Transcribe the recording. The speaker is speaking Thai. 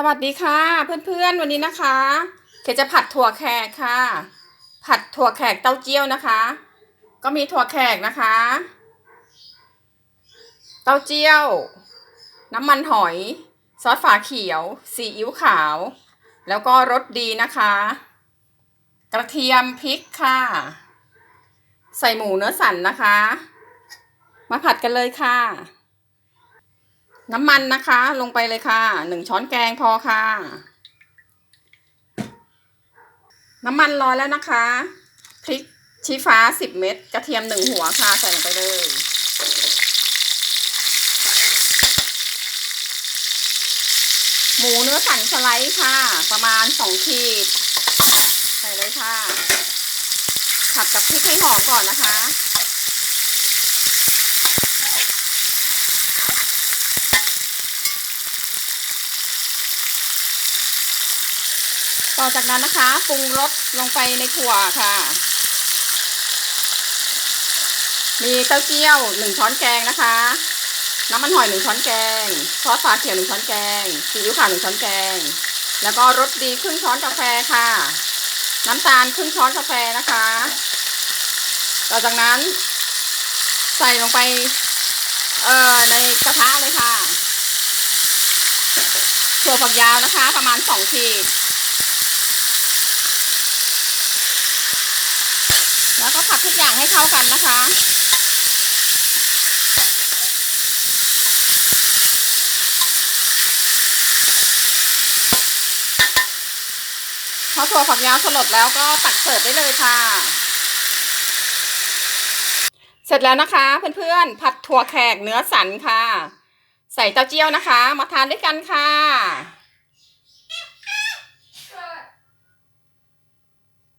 สวัสดีค่ะ เพื่อนๆวันนี้นะคะเกจะผัดถั่วแขกค่ะ ผัดถั่วแขกเต้าเจี้ยวนะคะ ก็มีถั่วแขกนะคะ เต้าเจี้ยว น้ำมันหอย ซอสฝาเขียวซีอิ๊วขาว แล้วก็รสดีนะคะ กระเทียมพริกค่ะ ใส่หมูเนื้อสันนะคะ มาผัดกันเลยค่ะ น้ำมันนะคะ ลงไปเลยค่ะหนึ่งช้อนแกงพอค่ะ น้ำมันร้อนแล้วนะคะพริกชี้ฟ้าสิบเม็ดกระเทียมหนึ่งหัวค่ะใส่ลงไปเลยหมูเนื้อสันสไลด์ค่ะ ประมาณสองขีด ใส่เลยค่ะผัดกับพริกให้หอมก่อนนะคะ ต่อจากนั้นนะคะปรุงรสลงไปในถั่วค่ะ มีเต้าเจี้ยวหนึ่งช้อนแกงนะคะ น้ำมันหอยหนึ่งช้อนแกงซอสฝาเขียวหนึ่งช้อนแกงซีอิ๊วขาวหนึ่งช้อนแกง แล้วก็รสดีครึ่งช้อนกาแฟค่ะ น้ำตาลครึ่งช้อนกาแฟนะคะ ต่อจากนั้น ใส่ลงไป เอ่อในกระทะเลยค่ะถั่วฝักยาวนะคะ ประมาณสองขีด แล้วก็ผัดทุกอย่างให้เข้ากันนะคะ พอถั่วฝักยาวสลดแล้วก็ตักเสิร์ฟได้เลยค่ะ เสร็จแล้วนะคะเพื่อนๆ ผัดถั่วแขกเนื้อสันค่ะ ใส่เต้าเจี้ยวนะคะ มาทานด้วยกันค่ะ